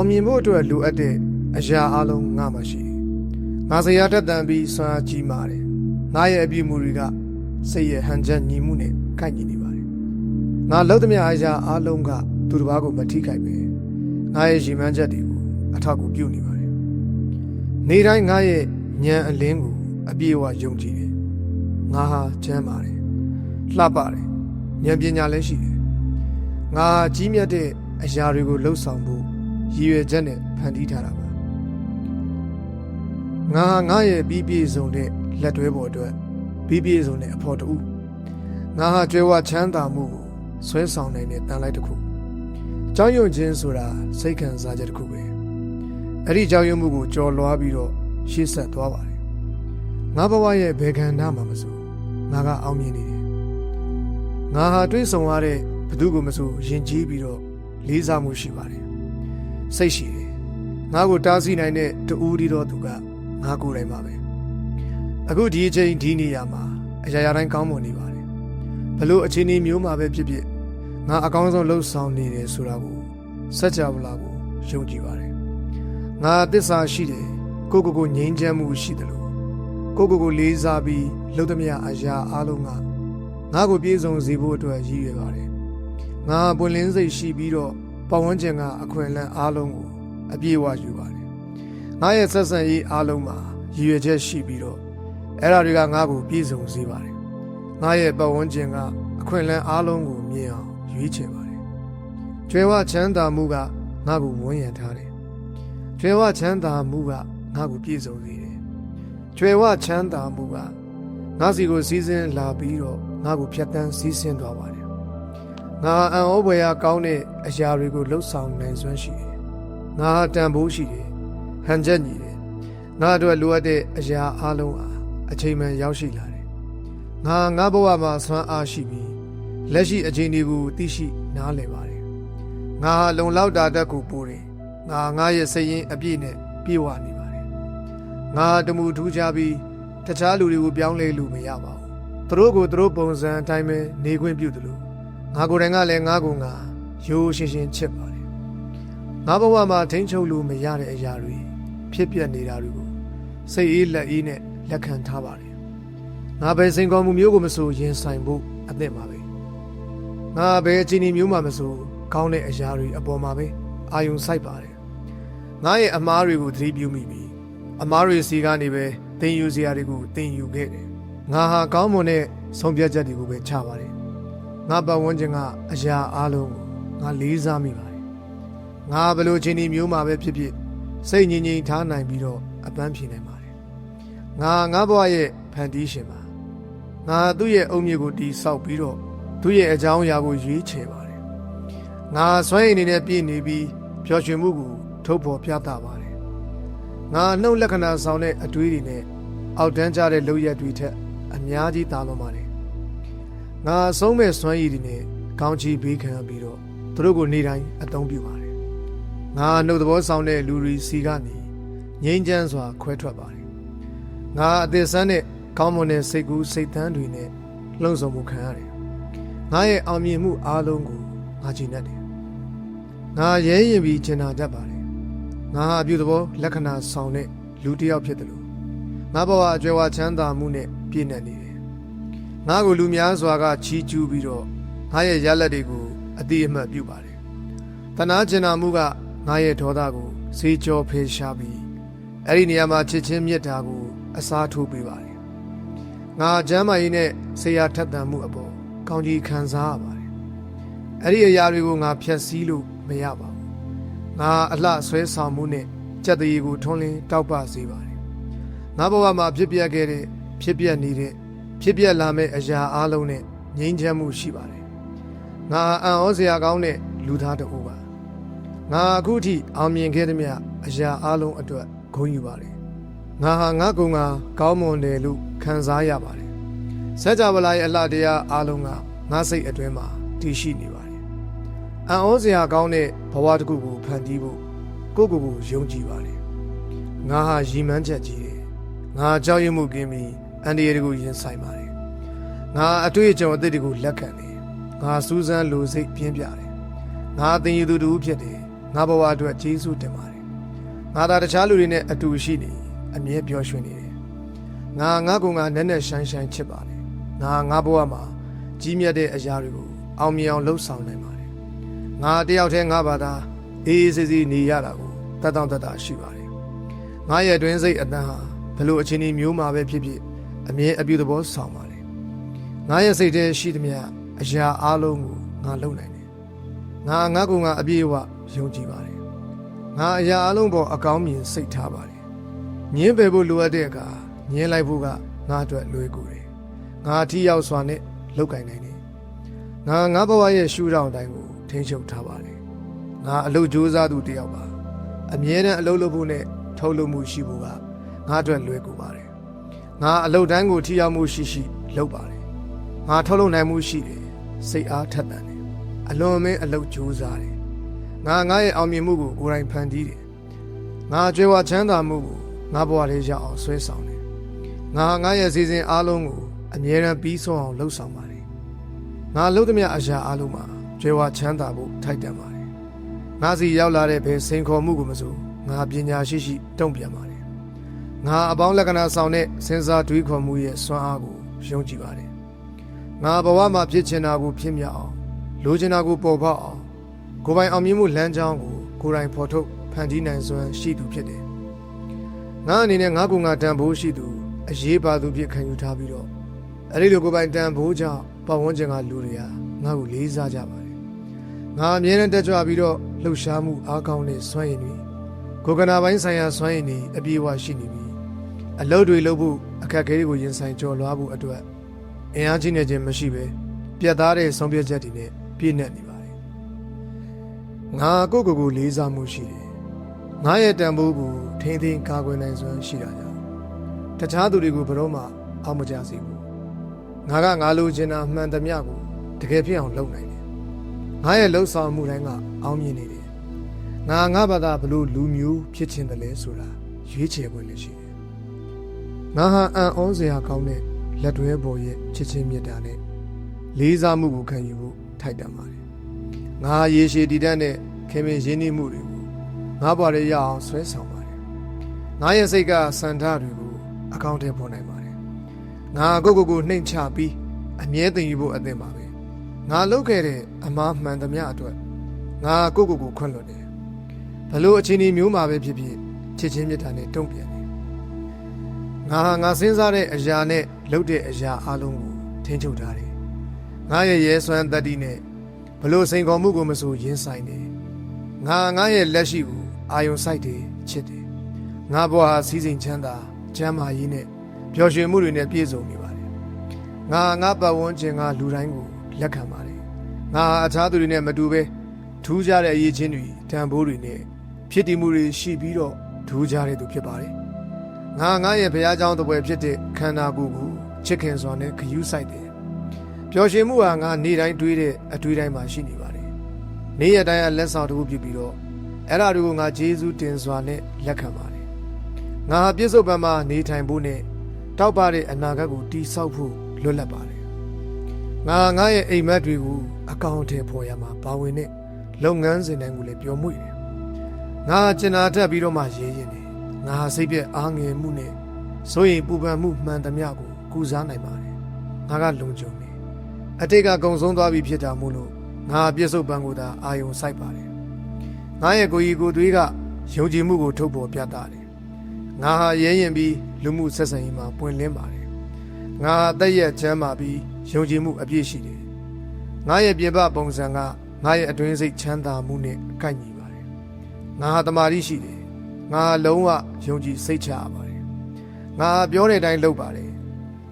အောင်မြင်ဖို့အတွက်လိုအပ်တဲ့အရာအလုံးငါမှရှိတယ်ငါစရာတက်တန်ပြီးစွမ်းအားကြီးမာတယ်ငါရဲ့အပြစ်မှုတွေကစိတ်ရဲ့ဟန်ချက်ညီမှုနဲ့ကိုက်ညီနေပါတယ်ငါလုံးသမျှအရာအလုံးကသူတစ်ပါးကိုမထိခိုက်ပဲငါရဲ့ရည်မှန်းချက်တွေကိုအထောက်အကူပြုနေပါတယ်နေတိုင်းငါရဲ့ဉာဏ်အလင်းကိုအပြည့်အဝယုံကြည်တယ်ငါဟာချမ်းပါတယ်လှပတယ်ဉာဏ်ပညာလည်းရှိတယ်ငါဟာကြီးမြတ်တဲ့အရာတွေကိုလှုပ်ဆောင်ဖို့ ရည်ရွယ်ချက်နဲ့ဖန်တီးထားတာပါငါဟာငါရဲ့ပြီးပြည့်စုံတဲ့လက်တွဲပေါ်အတွက်ပြီးပြည့်စုံတဲ့အဖို့တူငါဟာကြွယ်ဝချမ်းသာမှုကိုဆွဲဆောင်နိုင်တဲ့တန်လိုက်တစ်ခုကြောင်းရွံ့ခြင်းဆိုတာစိတ်ခံစားချက်တစ်ခုပဲအဲ့ဒီကြောင်းရွံ့မှုကိုကြော်လွှားပြီးတော့ရှေ့ဆက်သွားပါတယ်ငါဘဝရဲ့ဘယ်ကဏ္ဍမှာမဆိုငါကအောင်မြင်နေတယ်ငါဟာတွေးဆောင်ရတဲ့ဘသူကိုမဆိုယဉ်ကျေးပြီးတော့လေးစားမှုရှိပါတယ် စိတ်ရှိတယ်ငါကိုတားဆီးနိုင်တဲ့တူဦးဒီတော့သူကငါကိုယ်တိုင်ပါပဲအခုဒီအချိန်ဒီနေရာမှာအရာရာတိုင်းကောင်းမွန်နေပါတယ်ဘလို့အခြေအနေမျိုးမှာပဲဖြစ်ဖြစ်ငါအကောင်းဆုံးလှုပ်ဆောင်နေတယ်ဆိုတာကိုစัจ java လာကိုယုံကြည်ပါတယ်ငါသစ္စာရှိတယ်ကိုကိုကိုငြိမ်းချမ်းမှုရှိတယ်လို့ကိုကိုကိုလေးစားပြီးလှုပ်သမျှအရာအလုံးကငါကိုပြေဆုံးစေဖို့အတွက်ရည်ရွယ်ပါတယ်ငါပွင့်လင်းစိတ်ရှိပြီးတော့ ပတ်ဝန်းကျင်ကအခွင့်အလမ်းအားလုံးကိုအပြည့်အဝယူပါတယ်ငါရဲ့ဆက်ဆံရေးအားလုံးမှာရည်ရွယ်ချက်ရှိပြီးတော့အဲ့ဒါတွေကငါကိုပြည့်စုံစေပါတယ်ငါရဲ့ပတ်ဝန်းကျင်ကအခွင့်အလမ်းအားလုံးကိုမြင်အောင်ရွေးချယ်ပါတယ်ကျွဲဝချမ်းသာမှုကငါကိုဝန်းရံထားတယ်ကျွဲဝချမ်းသာမှုကငါကိုပြည့်စုံစေတယ်ကျွဲဝချမ်းသာမှုကငါစီကိုစီးဆင်းလာပြီးတော့ငါကိုဖြတ်တန်းစီးဆင်းသွားပါတယ် ငါအံ့ဩဖွယ်ရာကောင်းတဲ့အရာတွေကိုလှုပ်ဆောင်နိုင်စွမ်းရှိတယ်ငါဟာတန်ဖိုးရှိတယ်ဟန်ချက်ညီတယ်ငါအတွက်လိုအပ်တဲ့အရာအလုံးအားအချိန်မှန်ရောက်ရှိလာတယ်ငါငါဘဝမှာဆွမ်းအားရှိပြီးလက်ရှိအချိန်တွေကိုသိရှိနားလည်ပါတယ်ငါဟာလုံလောက်တာတက်ကိုပိုးတယ်ငါငါရဲ့စိတ်ရင်းအပြည့်နဲ့ပြေဝနေပါတယ်ငါတမှုထူးခြားပြီးတခြားလူတွေကိုပြောင်းလဲလို့မရပါဘူးသူတို့ကိုသူတို့ပုံစံအတိုင်းပဲနေခွင့်ပြုတယ်လို့ ငါကိုယ်တိုင်ကလည်းငါကိုငါရိုးရှင်းရှင်းချစ်ပါတယ်ငါဘဝမှာထိန်းချုပ်လို့မရတဲ့အရာတွေဖြစ်ပျက်နေတာတွေကိုစိတ်အေးလက်အေးနဲ့လက်ခံထားပါတယ်ငါပဲစိန်ခေါ်မှုမျိုးကိုမဆိုရင်ဆိုင်ဖို့အသင့်ပါပဲငါပဲအချိန်မျိုးမှမဆိုကောင်းတဲ့အရာတွေအပေါ်မှာပဲအာယုံစိုက်ပါတယ်ငါရဲ့အမားတွေကိုသတိပြုမိပြီးအမားတွေစီကနေပဲသင်ယူစရာတွေကိုသင်ယူခဲ့တယ်ငါဟာကောင်းမွန်တဲ့ဆုံးဖြတ်ချက်တွေကိုပဲချပါတယ် ငါပတ်ဝန်းကျင်ကအရာအလုံးကိုငါလေးစားမိပါတယ်ငါဘယ်လိုအချိန်မျိုးမှပဲဖြစ်ဖြစ်စိတ်ငြိမ်ငြိမ်ထားနိုင်ပြီးတော့အပန်းဖြေနိုင်ပါတယ်ငါငါဘဝရဲ့ဖန်တီးရှင်ပါငါသူ့ရဲ့အုံမြစ်ကိုတီးဆောက်ပြီးတော့သူ့ရဲ့အကြောင်းအရာကိုရွေးချယ်ပါတယ်ငါစွမ်းရည်အနေနဲ့ပြည့်နေပြီးပျော်ရွှင်မှုကိုထုတ်ဖော်ပြသပါတယ်ငါနှုတ်လက္ခဏာဆောင်တဲ့အတွေးတွေနဲ့အောက်တန်းကြတဲ့လုပ်ရက်တွေထက်အများကြီးသာလွန်ပါတယ် ငါဆုံးမဲ့စွမ်းရည်တွေနဲ့ကောင်းချီးပေးခံပြီးတော့သူတို့ကိုနေတိုင်းအသုံးပြုပါတယ်ငါနှုတ်သဘောဆောင်တဲ့လူတွေစီကနေငြိမ်းချမ်းစွာခွဲထွက်ပါတယ်ငါအသက်ဆန်းတဲ့ကောင်းမွန်တဲ့စိတ်ကူးစိတ်သန်းတွေနဲ့လှုံ့ဆော်မှုခံရတယ်ငါရဲ့အောင်မြင်မှုအားလုံးကိုငါကြည်နပ်တယ်ငါရဲရင်ပြီးကျင်နာတတ်ပါတယ်ငါဟာအပြုသဘောလက္ခဏာဆောင်တဲ့လူတစ်ယောက်ဖြစ်တယ်လို့ငါဘဝအကျွဲဝချမ်းသာမှုနဲ့ပြည့်နေနေတယ် ငါကိုလူများစွာကချီးကျူးပြီးတော့ငါရဲ့ရလက်တွေကိုအတိအမှတ်ပြုပါတယ်တနာကျင်နာမှုကငါရဲ့ဒေါသကိုစေးကြောဖေရှားပြီးအဲ့ဒီနေရာမှာချစ်ချင်းမြတ်တာကိုအစားထိုးပေးပါတယ်ငါကျမ်းမာရေးနဲ့ဆေးရထက်သန်မှုအပေါ်ကောင်းကြီးခံစားရပါတယ်အဲ့ဒီအရာတွေကိုငါဖျက်ဆီးလို့မရပါဘူးငါအလှဆွဲဆောင်မှုနဲ့ကြက်တရီကိုထွန်းလင်းတောက်ပစေပါတယ်ငါဘဝမှာဖြစ်ပျက်ခဲ့တဲ့ဖြစ်ပျက်နေတဲ့ ဖြစ်ပျက်လာမယ့်အရာအလုံးနဲ့ငြိမ်းချမ်းမှုရှိပါတယ်ငါအံ့ဩစရာကောင်းတဲ့လူသားတစ်ဦးပါငါအခုထိအောင်မြင်ခဲ့သမျှအရာအလုံးအတွက်ဂုဏ်ယူပါတယ်ငါဟာငါကုံကကောင်းမွန်တယ်လို့ခံစားရပါတယ်စัจ java လာရဲ့အလှတရားအလုံးကငါစိတ်အတွင်းမှာတည်ရှိနေပါတယ်အံ့ဩစရာကောင်းတဲ့ဘဝတစ်ခုကိုဖန်တီးဖို့ကိုယ့်ကိုယ်ကိုယုံကြည်ပါတယ်ငါဟာရည်မှန်းချက်ကြီးတယ်ငါကြောက်ရွံ့မှုကင်းပြီး အန္တရာယ်တွေကိုရင်ဆိုင်ပါတယ်ငါအတွေ့အကြုံအသစ်တွေကိုလက်ခံတယ်ငါစူးစမ်းလိုစိတ်ပြင်းပြတယ်ငါအသင်ယူသူတူဖြစ်တယ်ငငါဘဝအတွက်ကျေးဇူးတင်ပါတယ်ငါသာတခြားလူတွေနဲ့အတူရှိနေအမြဲပျော်ရွှင်နေတယ်ငါငါကောင်ကနက်နက်ရှိုင်းရှိုင်းချစ်ပါတယ်ငါငါဘဝမှာကြီးမြတ်တဲ့အရာတွေကိုအောင်မြင်အောင်လှုပ်ဆောင်နိုင်ပါတယ်ငါတယောက်တည်းငါဘာသာအေးအေးဆေးဆေးနေရတာကိုတတ်တောင့်တတ်တာရှိပါတယ်ငါရဲ့အတွင်းစိတ်အတန်းဟာဘလို့အချင်းကြီးမျိုးမှာပဲဖြစ်ဖြစ် အမြဲအပြုသဘောဆောင်ပါတယ်ငါရဲ့စိတ်ထဲရှိသမျှအရာအလုံးကိုငါလုပ်နိုင်တယ်ငါငါကောင်ကအပြည့်အဝယုံကြည်ပါတယ်ငါအရာအလုံးပေါ်အကောင်းမြင်စိတ်ထားပါတယ်ညင်းပယ်ဖို့လိုအပ်တဲ့အခါညင်းလိုက်ဖို့ကငါအတွက်လွယ်ကူတယ်ငါထီရောက်စွာနဲ့လောက်ကင်နိုင်တယ်ငါငါဘဝရဲ့ရှူထောင့်တိုင်းကိုထိန်းချုပ်ထားပါတယ်ငါအလုပ်ကြိုးစားသူတစ်ယောက်ပါအမြဲတမ်းအလုပ်လုပ်ဖို့နဲ့ထုတ်လုပ်မှုရှိဖို့ကငါအတွက်လွယ်ကူပါတယ် ငါအလုပ်တိုင်းကိုထီရောက်မှုရှိရှိလုပ်ပါတယ်ငါထုတ်လုပ်နိုင်မှုရှိတယ်စိတ်အားထက်သန်တယ်အလွန်အမင်းအလုပ်ကြိုးစားတယ်ငါငါရဲ့အောင်မြင်မှုကိုကိုယ်တိုင်ဖန်တီးတယ်ငါကြွယ်ဝချမ်းသာမှုကိုငါဘဝလေးရအောင်ဆွဲဆောင်တယ်ငါငါရဲ့စီစဉ်အားလုံးကိုအမြဲတမ်းပြီးဆုံးအောင်လှုပ်ဆောင်ပါတယ်ငါလုပ်သမျှအရာအားလုံးမှာကြွယ်ဝချမ်းသာဖို့ထိုက်တန်ပါတယ်ငါစီရောက်လာတဲ့ဘယ်စိန်ခေါ်မှုကိုမဆိုငါပညာရှိရှိတုံ့ပြန်ပါတယ် ငါအပေါင်းလက္ခဏာဆောင်တဲ့စဉ်းစားတွေးခေါ်မှုရဲ့စွမ်းအားကိုယုံကြည်ပါတယ်ငါဘဝမှာဖြစ်ချင်တာကိုဖြစ်မြောက်အောင်လိုချင်တာကိုပေါ်ပေါက်အောင်ကိုယ်ပိုင်အောင်မြင်မှုလမ်းကြောင်းကိုကိုယ်တိုင်ဖော်ထုတ်ဖန်တီးနိုင်စွမ်းရှိသူဖြစ်တယ်ငါအနေနဲ့ငါကငါတန်ဖိုးရှိသူအရေးပါသူဖြစ်ခံယူထားပြီးတော့အဲ့ဒီလိုကိုယ်ပိုင်တန်ဖိုးကြောင့်ပတ်ဝန်းကျင်ကလူတွေကငါ့ကိုလေးစားကြပါတယ်ငါအမြဲတမ်းတက်ကြွပြီးတော့လှုပ်ရှားမှုအားကောင်းတဲ့စွမ်းရည်တွေကိုယ်ကနာပိုင်းဆိုင်ရာစွမ်းရည်တွေအပြည့်အဝရှိနေပြီ အလုပ်တွေလုပ်ဖို့အခက်အခဲတွေကိုရင်ဆိုင်ကျော်လွှားဖို့အတွက်အင်အားကြီးနေခြင်းမရှိပဲပြတ်သားတဲ့ဆုံးဖြတ်ချက်တွေနဲ့ပြည့်နှက်နေပါတယ်ငါကိုယ့်ကိုယ်ကိုလေးစားမှုရှိတယ်ငါရဲ့တန်ဖိုးကိုထိန်းသိမ်းကာကွယ်နိုင်စွမ်းရှိတာကြောင့်တခြားသူတွေကိုဘယ်တော့မှအောက်မကျစေဘူးငါကငါလိုချင်တာမှန်သမျှကိုတကယ်ဖြစ်အောင်လုပ်နိုင်တယ်ငါရဲ့လှုပ်ဆောင်မှုတိုင်းကအောင်မြင်နေတယ်ငါငါဘာသာဘလို့လူမျိုးဖြစ်ချင်တယ်လဲဆိုတာရွေးချယ်ပွဲလည်းရှိတယ် ငါဟာအံ့ဩစရာကောင်းတဲ့လက်တွဲပေါ်ရဲ့ချစ်ချင်းမြတ်တာနဲ့လေးစားမှုကိုခံယူဖို့ထိုက်တန်ပါတယ်ငါရေရှည်တည်တတ်တဲ့ခင်မင်ရင်းနှီးမှုတွေကိုငါဘွားရရအောင်ဆွဲဆောင်ပါတယ်ငါရဲ့စိတ်ကစန္ဒတွေကိုအကောင့်ထဲပေါ်နိုင်ပါတယ်ငါကိုကိုကိုနှိမ်ချပြီးအမြဲတည်ယူဖို့အသင့်ပါပဲငါလုပ်ခဲ့တဲ့အမားမှန်သမျှအတွက်ငါကိုကိုကိုခွင့်လွှတ်တယ်ဘလို့အချင်းဒီမျိုးမှာပဲဖြစ်ဖြစ်ချစ်ချင်းမြတ်တာနဲ့တုံ့ပြန်တယ် ငါဟာငါစဉ်းစားတဲ့အရာနဲ့လုပ်တဲ့အရာအလုံးကိုထိန်းချုပ်ထားတယ်ငါရဲ့ရဲစွမ်းတတ္တိနဲ့ဘလို့စိန်ခေါ်မှုကိုမဆိုရင်ဆိုင်တယ်ငါငါရဲ့လက်ရှိကိုအာယုံစိုက်တယ်ချစ်တယ်ငါဘဝဟာစီးစိမ်ချမ်းသာချမ်းမာရေးနဲ့ပျော်ရွှင်မှုတွေနဲ့ပြည့်စုံနေပါတယ်ငါငါပတ်ဝန်းကျင်ကလူတိုင်းကိုလက်ခံပါတယ်ငါအခြားသူတွေနဲ့မတူပဲထူးခြားတဲ့အရေးချင်းတွေတန်ဖိုးတွေနဲ့ဖြစ်တည်မှုတွေရှိပြီးတော့ထူးခြားတဲ့သူဖြစ်ပါတယ် ငါငါရဲ့ဘုရားကျောင်းတပွဲဖြစ်တဲ့ခန္ဓာကိုယ်ကိုချစ်ခင်စွာနဲ့ဂရုစိုက်တယ်ပျော်ရွှင်မှုဟာငါနေ့တိုင်းတွေးတဲ့အတွေးတိုင်းမှာရှိနေပါတယ်နေ့ရက်တိုင်းကလက်ဆောင်တစ်ခုပြုပြီးတော့အဲ့ဒါတွေကိုငါဂျေဇူးတင်စွာနဲ့လက်ခံပါတယ်ငါဟာပြစ္ဆုတ်ပံမှာနေထိုင်ဖို့နဲ့တောက်ပတဲ့အနာဂတ်ကိုတီးဆောက်ဖို့လွတ်လပ်ပါတယ်ငါငါရဲ့အိမ်မက်တွေကိုအကောင့်ထဲပေါ်ရမှာပါဝင်တဲ့လုပ်ငန်းစဉ်တိုင်းကိုလည်းပျော်မွေ့တယ်ငါကျင်နာတတ်ပြီးတော့မှရေးရင်တယ် ငါစိတ်ပြက်အားငယ်မှုနဲ့စိုးရိမ်ပူပန်မှုမှန်သမျှကိုကုစားနိုင်ပါတယ်ငါကလုံခြုံတယ်အတိတ်ကကုံဆုံးသွားပြီဖြစ်တာမို့လို့ငါပြစ္ဆုတ်ပံကိုသာအာယုံစိုက်ပါတယ်ငါရဲ့ကိုယ်ကြီးကိုယ်သွေးကယုံကြည်မှုကိုထုတ်ပေါ်ပြသတယ်ငါဟာရဲရင်ပြီးလူမှုဆက်ဆံရေးမှာပွင့်လင်းပါတယ်ငါအသက်ရဲ့ချမ်းသာပြီးယုံကြည်မှုအပြည့်ရှိတယ်ငါရဲ့ပြပပုံစံကငါရဲ့အတွင်းစိတ်ချမ်းသာမှုနဲ့ကိုက်ညီပါတယ်ငါဟာတမာတိရှိတယ် ငါလုံးဝယုံကြည်စိတ်ချရပါတယ်ငါပြောတဲ့အတိုင်းလုပ်ပါတယ်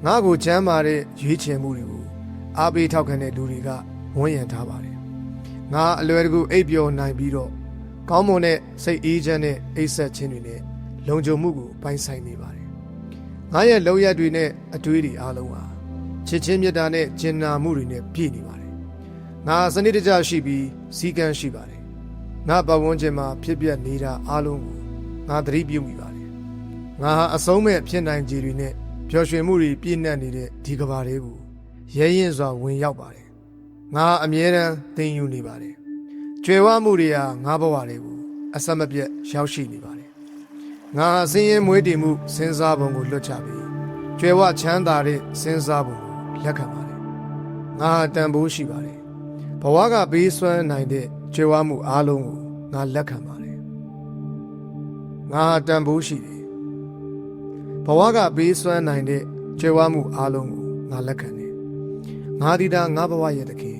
ငါကိုချမ်းသာတဲ့ရွေးချယ်မှုတွေကိုအားပေးထောက်ခံတဲ့လူတွေကဝန်းရံထားပါတယ်ငါအလွယ်တကူအိပ်ပျော်နိုင်ပြီးတော့ကောင်းမွန်တဲ့စိတ်အေးချမ်းတဲ့အိပ်ဆက်ခြင်းတွေနဲ့လုံခြုံမှုကိုပိုင်ဆိုင်နေပါတယ်ငါရဲ့လောက်ရတွေနဲ့အတွေးတွေအားလုံးဟာချစ်ချင်းမြတ်တာနဲ့ကျင်နာမှုတွေနဲ့ပြည့်နေပါတယ်ငါစနစ်တကျရှိပြီးစီကံရှိပါတယ်ငါပတ်ဝန်းကျင်မှာဖြစ်ပျက်နေတာအားလုံးကို ငါသတိပြုမိပါတယ်ငါဟာအဆုံးမဲ့ဖြစ်နိုင်ခြေတွေနဲ့ပျော်ရွှင်မှုတွေပြည့်နှက်နေတဲ့ဒီကဘာလေးကိုရဲရင်စွာဝင်ရောက်ပါတယ်ငါအမြဲတမ်းသင်ယူနေပါတယ်ကြွယ်ဝမှုတွေဟာငါဘဝတွေကိုအဆက်မပြတ်ရောက်ရှိနေပါတယ်ငါဟာစင်းရင်မွေးတည်မှုစဉ်းစားပုံကိုလွတ်ချပြီးကြွယ်ဝချမ်းသာတဲ့စဉ်းစားပုံကိုလက်ခံပါတယ်ငါဟာတန်ဖိုးရှိပါတယ်ဘဝကဘေးဆွမ်းနိုင်တဲ့ကြွယ်ဝမှုအားလုံးကိုငါလက်ခံပါတယ် ငါဟာတန်ဖိုးရှိတယ်ဘဝကဘေးဆွမ်းနိုင်တဲ့ကြွယ်ဝမှုအားလုံးကိုငါလက်ခံတယ်ငါဒီတာငါဘဝရဲ့တခင်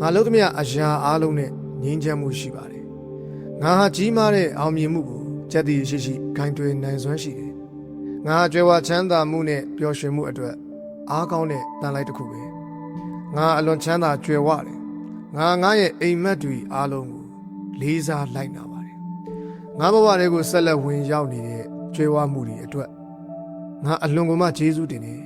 ငါလုံးသမျှအရာအားလုံးနဲ့ငြိမ်းချမ်းမှုရှိပါတယ်ငါဟာကြီးမားတဲ့အောင်မြင်မှုကိုကြက်တည်ရှိရှိဂိုင်းတွင်နိုင်စွမ်းရှိတယ်ငါဟာကြွယ်ဝချမ်းသာမှုနဲ့ပျော်ရွှင်မှုအတွက်အားကောင်းတဲ့တန်လိုက်တစ်ခုပဲငါအလွန်ချမ်းသာကြွယ်ဝတယ်ငါငါရဲ့အိမ်မက်တွေအားလုံးကိုလေးစားလိုက်နာပါတယ် ငါဘဝတွေကိုဆက်လက်ဝင်ရောက်နေတဲ့ကြွယ်ဝမှုတွေအတွက်ငါအလွန်ကိုမှကျေးဇူးတင်တယ်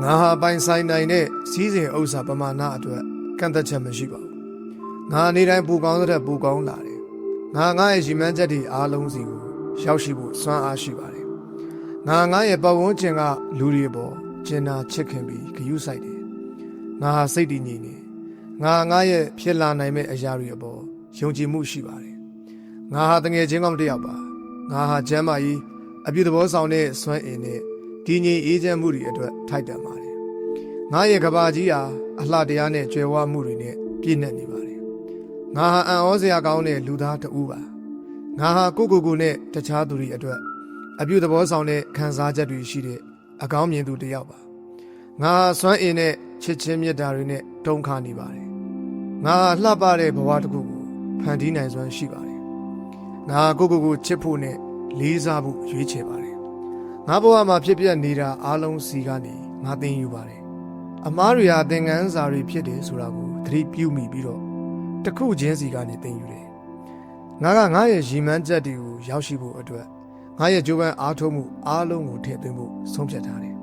ငါဟာပိုင်ဆိုင်နိုင်တဲ့စီးစိမ်ဥစ္စာပမာဏအတွက်ကန့်သက်ချက်မရှိပါဘူးငါနေတိုင်းပူကောင်းတဲ့ပူကောင်းလာတယ်ငါငါရဲ့ရည်မှန်းချက်တွေအားလုံးစီကိုရောက်ရှိဖို့စွမ်းအားရှိပါတယ်ငါငါရဲ့ပတ်ဝန်းကျင်ကလူတွေပေါ်ကျင်နာချစ်ခင်ပြီးဂရုစိုက်တယ်ငါဟာစိတ်တည်ငြိမ်နေငါငါရဲ့ဖြစ်လာနိုင်မဲ့အရာတွေအပေါ် ယုံကြည်မှုရှိပါတယ်ငါဟာတငယ်ချင်းကောင်းတစ်ယောက်ပါငါဟာကျမ်းမာရေးအပြုသဘောဆောင်တဲ့စွမ်းအင်နဲ့တည်ငြိမ်အေးချမ်းမှုတွေအတွက်ထိုက်တန်ပါတယ်ငါရဲ့ကဘာကြီးဟာအလှတရားနဲ့ကြွယ်ဝမှုတွေနဲ့ပြည့်နှက်နေပါတယ်ငါဟာအံ့ဩစရာကောင်းတဲ့လူသားတဦးပါငါဟာကိုကိုကိုနဲ့တခြားသူတွေအတွက်အပြုသဘောဆောင်တဲ့ခံစားချက်တွေရှိတဲ့အကောင်းမြင်သူတစ်ယောက်ပါငါဟာစွမ်းအင်နဲ့ချစ်ချင်းမေတ္တာတွေနဲ့တုံ့ခါနေပါတယ်ငါဟာလှပတဲ့ဘဝတစ်ခုကို ဖန်တီးနိုင်စွမ်းရှိပါတယ်ငါဟာကိုကိုကိုချစ်ဖို့နဲ့လေးစားဖို့ရွေးချယ်ပါတယ်ငါဘဝမှာဖြစ်ပျက်နေတာအားလုံးစီကနေငါသိယူပါတယ်အမားတွေဟာသင်ခန်းစာတွေဖြစ်တယ်ဆိုတာကိုသတိပြုမိပြီးတော့တစ်ခုချင်းစီကနေသိယူတယ်ငါကငါရဲ့ရည်မှန်းချက်တွေကိုရောက်ရှိဖို့အတွက်ငါရဲ့ကြိုးပမ်းအားထုတ်မှုအားလုံးကိုထည့်သွင်းဖို့ဆုံးဖြတ်ထားတယ်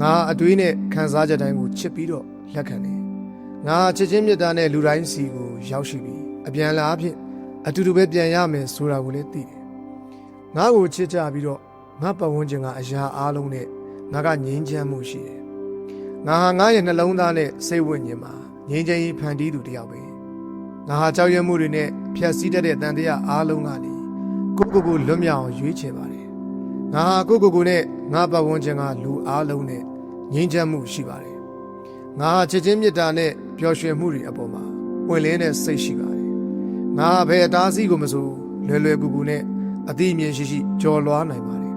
ငါအတွေးနဲ့ခံစားချက်တိုင်းကိုချစ်ပြီးတော့လက်ခံတယ်ငါချစ်ချင်းမြတ်တာနဲ့လူတိုင်းစီကိုရောက်ရှိပြီး အပြန်လာအဖြစ်အတူတူပဲပြန်ရမယ်ဆိုတာကိုလည်းသိတယ်ငါ့ကိုချစ်ကြပြီးတော့ငါပတ်ဝန်းကျင်ကအရာအားလုံးနဲ့ငါကငြိမ်းချမ်းမှုရှိတယ်။ငါဟာငါရဲ့နှလုံးသားနဲ့စိတ်ဝိညာဉ်မှာငြိမ်းချမ်းရေးဖန်တီးသူတစ်ယောက်ပဲ။ငါဟာကြောက်ရွံ့မှုတွေနဲ့ဖြတ်စည်းတတ်တဲ့တန်တရားအားလုံးကနေကိုကိုကိုလွတ်မြောက်အောင်ရွေးချယ်ပါတယ်။ငါဟာကိုကိုကိုနဲ့ငါပတ်ဝန်းကျင်ကလူအားလုံးနဲ့ငြိမ်းချမ်းမှုရှိပါတယ်။ငါဟာချစ်ချင်းမေတ္တာနဲ့ပျော်ရွှင်မှုတွေအပေါ်မှာပွင့်လင်းတဲ့စိတ်ရှိပါတယ်။ ငါဟာဘယ်အသားစီးကိုမဆိုလွယ်လွယ်ကူကူနဲ့အသိအမြင်ရှိရှိကြော်လွားနိုင်ပါတယ်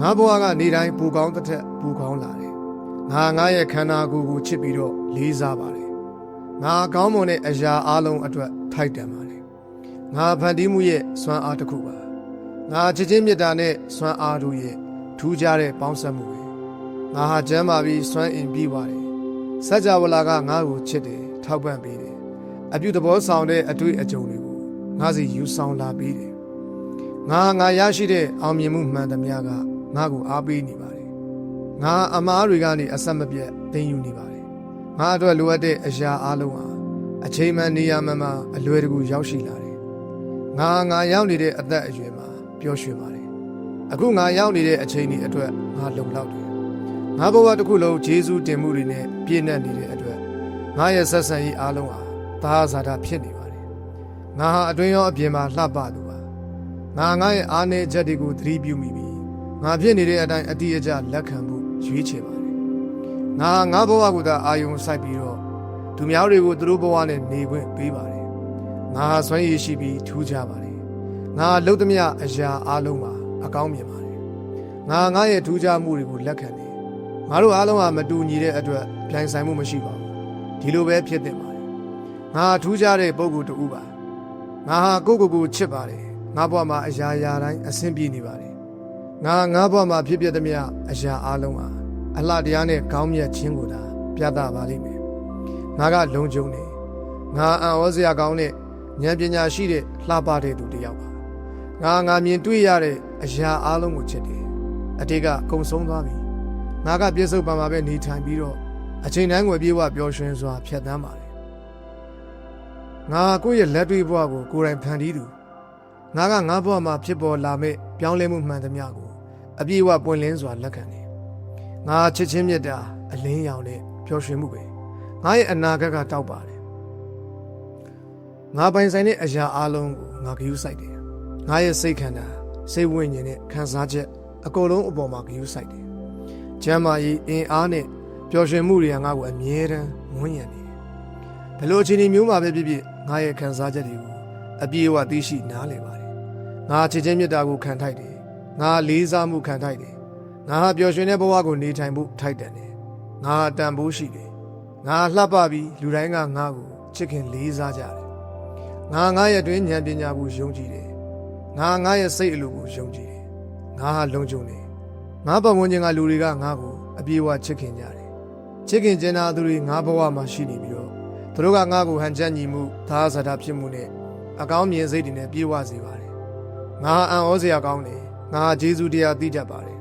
ငါဘဝကနေတိုင်းပူကောင်းတစ်ထက်ပူကောင်းလာတယ်ငါငါရဲ့ခန္ဓာကိုယ်ကိုချစ်ပြီးတော့လေးစားပါတယ်ငါကောင်းမွန်တဲ့အရာအလုံးအတွက်ထိုက်တန်ပါတယ်ငါဖန်တီးမှုရဲ့စွမ်းအားတစ်ခုပါငါချစ်ချင်းမေတ္တာနဲ့စွမ်းအားတို့ရဲ့ထူးခြားတဲ့ပေါင်းစပ်မှုပဲငါဟာကျမ်းမာပြီးစွမ်းအင်ပြီးပါတယ်စัจ java လာကငါ့ကိုချစ်တယ်ထောက်ပံ့ပေးတယ် အပြုသဘောဆောင်တဲ့အတွေ့အကြုံတွေကိုငါစီယူဆောင်လာပေးတယ်ငါငါရရှိတဲ့အောင်မြင်မှုမှန်သမျှကငါ့ကိုအားပေးနေပါတယ်ငါအမားတွေကနေအဆက်မပြတ်သိမ်းယူနေပါတယ်ငါအတွက်လိုအပ်တဲ့အရာအလုံးဟာအချိန်မှန်နေရာမှန်မှာအလွယ်တကူရောက်ရှိလာတယ်ငါငါရောက်နေတဲ့အသက်အရွယ်မှာပျော်ရွှင်ပါတယ်အခုငါရောက်နေတဲ့အချိန်ဒီအတွက်ငါလုံလောက်တယ်ငါဘဝတစ်ခုလုံးဂျေဇူးတင်မှုတွေနဲ့ပြည့်နှက်နေတဲ့အတွက်ငါရဲ့ဆက်ဆံရေးအားလုံးဟာ သာသာတာဖြစ်နေပါတယ်ငါဟာအတွင်းရောအပြင်မှာလှပသူပါငါငါရဲ့အားနည်းချက်တွေကိုသတိပြုမိပြီးငါဖြစ်နေတဲ့အတိုင်းအတိအကျလက်ခံဖို့ရွေးချယ်ပါတယ်ငါငါဘဝကိုသာအာယုံစိုက်ပြီးတော့သူများတွေကိုသူတို့ဘဝနဲ့နေခွင့်ပေးပါတယ်ငါဟာဆွမ်းရည်ရှိပြီးထူးခြားပါတယ်ငါလှုပ်သမျှအရာအလုံးမှာအကောင်းမြင်ပါတယ်ငါငါရဲ့ထူးခြားမှုတွေကိုလက်ခံတယ်ငါတို့အားလုံးဟာမတူညီတဲ့အတွက်ပြိုင်ဆိုင်မှုမရှိပါဘူးဒီလိုပဲဖြစ်တင်ပါတယ် ငါထူးခြားတဲ့ပုံကိုယ်တူပါငါဟာကိုယ့်ကိုယ်ကိုချစ်ပါတယ်ငါဘဝမှာအရာရာတိုင်းအဆင်ပြေနေပါတယ်ငါငါဘဝမှာဖြစ်ပျက်သမျှအရာအလုံးဟာအလှတရားနဲ့ကောင်းမြတ်ခြင်းကိုသာပြသပါလိမ့်မယ်ငါကလုံခြုံနေငါအံ့ဩစရာကောင်းတဲ့ဉာဏ်ပညာရှိတဲ့လှပတဲ့သူတစ်ယောက်ပါငါငါမြင်တွေ့ရတဲ့အရာအလုံးကိုချစ်တယ်အတေကကုံဆုံးသွားပြီငါကပြစ္ဆုတ်ပံမှာပဲနေထိုင်ပြီးတော့အချိန်တိုင်းကိုပြေဝပျော်ရွှင်စွာဖြတ်သန်းပါတယ် ငါကိုယ့်ရဲ့လက်တွေ့ဘဝကိုကိုယ်တိုင်ဖန်တီးသူငါကငါဘဝမှာဖြစ်ပေါ်လာမဲ့ပြောင်းလဲမှုမှန်သမျှကိုအပြည့်အဝပွင့်လင်းစွာလက်ခံတယ်။ငါချစ်ချင်းမြတ်တာအလင်းရောင်နဲ့ပျော်ရွှင်မှုပဲ။ငါရဲ့အနာဂတ်ကတောက်ပါတယ်ငါပိုင်ဆိုင်တဲ့အရာအလုံးကိုငါဂရုစိုက်တယ်ငါရဲ့စိတ်ခန္ဓာစိတ်ဝိညာဉ်နဲ့ခံစားချက်အကုန်လုံးအပေါ်မှာဂရုစိုက်တယ်ကျမ်းမာရေးအင်အားနဲ့ပျော်ရွှင်မှုတွေကငါ့ကိုအမြဲတမ်းဝန်းရံနေတယ်ဘယ်လိုအခြေအနေမျိုးမှာပဲဖြစ်ဖြစ် ငါရဲ့ခံစားချက်တွေကိုအပြည့်အဝသိရှိနားလည်ပါတယ်ငါချစ်ချင်းမြတ်တာကိုခံထိုက်တယ်ငါလေးစားမှုခံထိုက်တယ်ငါဟာပျော်ရွှင်တဲ့ဘဝကိုနေထိုင်ဖို့ထိုက်တန်တယ်ငါအတန်ဖိုးရှိတယ်ငါလှပပြီးလူတိုင်းကငါ့ကိုချစ်ခင်လေးစားကြတယ်ငါငါရဲ့အတွင်းဉာဏ်ပညာကိုယုံကြည်တယ်ငါငါရဲ့စိတ်အလိုကိုယုံကြည်တယ်ငါဟာလုံခြုံတယ်ငါပတ်ဝန်းကျင်ကလူတွေကငါ့ကိုအပြေအဝချစ်ခင်ကြတယ်ချစ်ခင်ကျင်နာသူတွေငါဘဝမှာရှိနေပြီးတော့ သူတို့ကငါ့ကိုဟန်ချက်ညီမှုသာသတာဖြစ်မှုနဲ့အကောင်းမြင်စိတ်တွေနဲ့ပြေဝစေပါတယ်ငါဟာအံ့ဩစရာကောင်းတယ်ငါဟာဂျေဇုတရားသိတတ်ပါတယ်